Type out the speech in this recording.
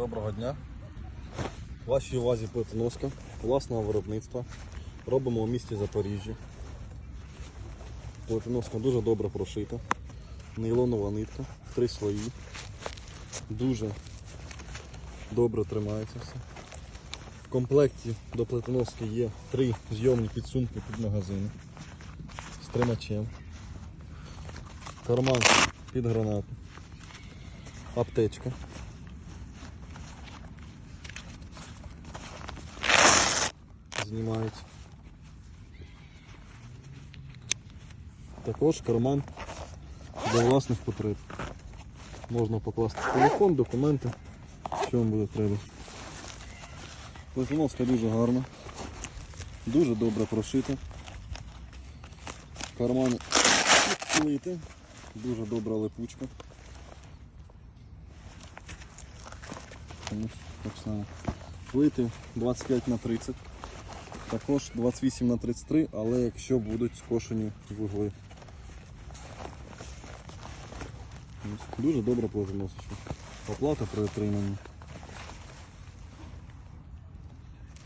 Доброго дня. Вашій увазі плитоноска власного виробництва. Робимо у місті Запоріжжя. Плитоноска дуже добре прошита. Нейлонова нитка, три слої. Дуже добре тримається все. В комплекті до плитоноски є три зйомні підсумки під магазини з тримачем. Карман під гранату. Аптечка. Знімається. Також карман для власних потреб. Можна покласти телефон, документи, що вам буде треба. Плитоноска дуже гарна, дуже добре прошита. Кармани плити, дуже добра липучка. Плити 25 на 30. Також 28 на 33, але якщо будуть скошені вугли. Дуже добре платоносочка. Оплата при отриманні.